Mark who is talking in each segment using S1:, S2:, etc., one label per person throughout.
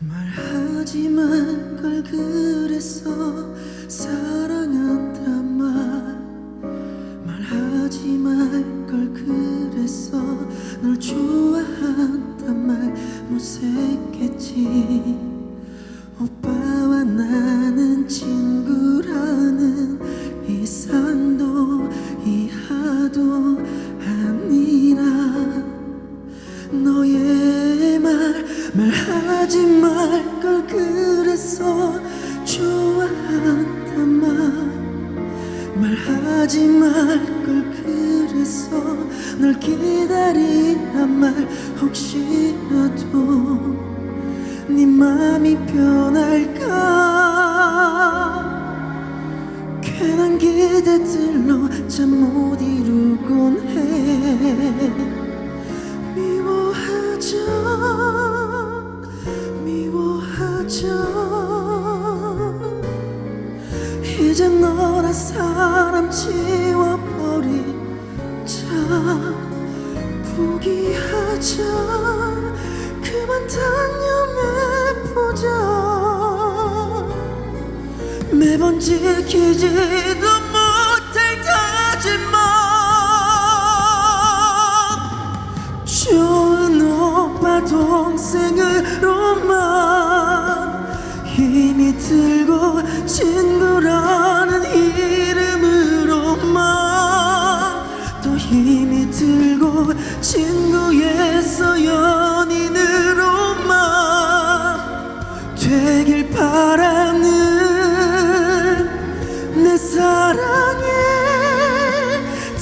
S1: 말하지 말걸 그랬어 사랑한단 말. 말하지 말걸 그랬어 널 좋아한단 말. 무색했지 하지 말 걸 그랬어 좋아한단 말 말하지 말 걸 그랬어 널 기다리란 말 혹시라도 네 맘이 변할까? 괜한 기대들로 잠 못 이루곤 해 사람 지워버리자 포기하자. 그만 단념해보자. 매번 지키지도 못할 다짐만 좋은 오빠 동생으로만 힘이 들 되길 바라는 내 사랑에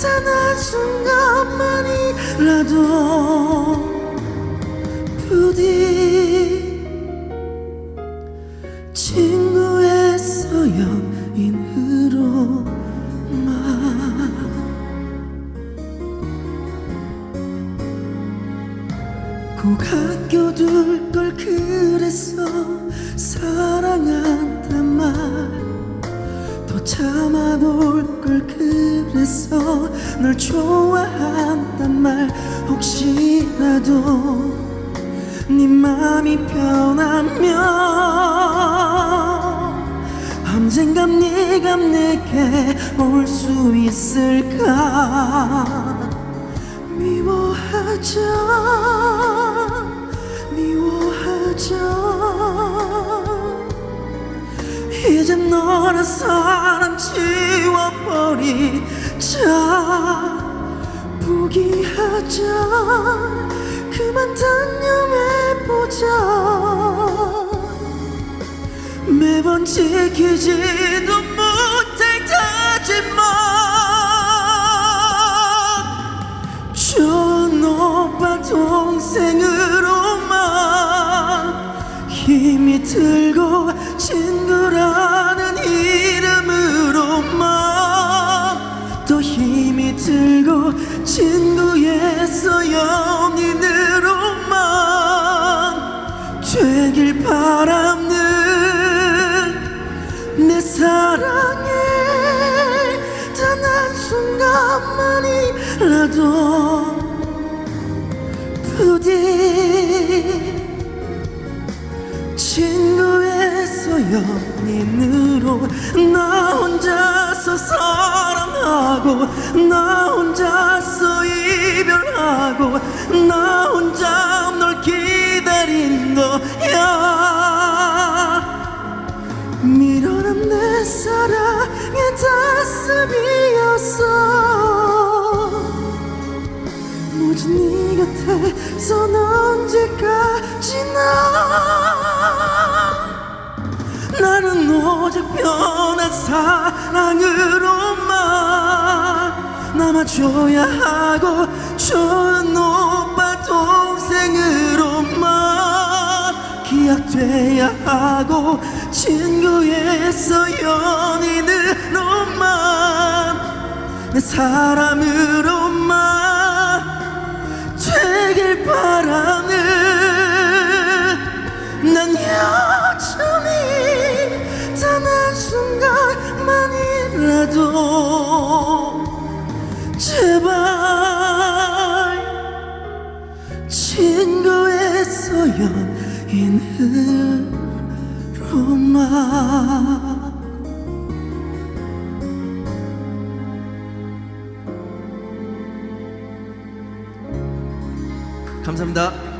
S1: 단 한순간만이라도 사랑한단 말. 더 참아볼 걸 그랬어 널 좋아한단 말. 혹시라도 네 맘이 변하면 언젠간 네가 내게 올 수 있을까? 미워하자 미워하자 이제 너란 사람 지워버리자. 포기하자. 그만 단념해보자. 매번 지키지도 순간만이라도 부디 친구에서 연인으로 나 혼자서 사랑하고 나 혼자서 이별하고 나 혼자 널 기다린 거야. 밀어난 내 사랑의 다스이 나 나는 오직 변한 사랑으로만 남아줘야 하고 좋은 오빠 동생으로만 기억돼야 하고 친구에서 연인으로만 내 사람으로만 친구에서 인으로만 감사합니다.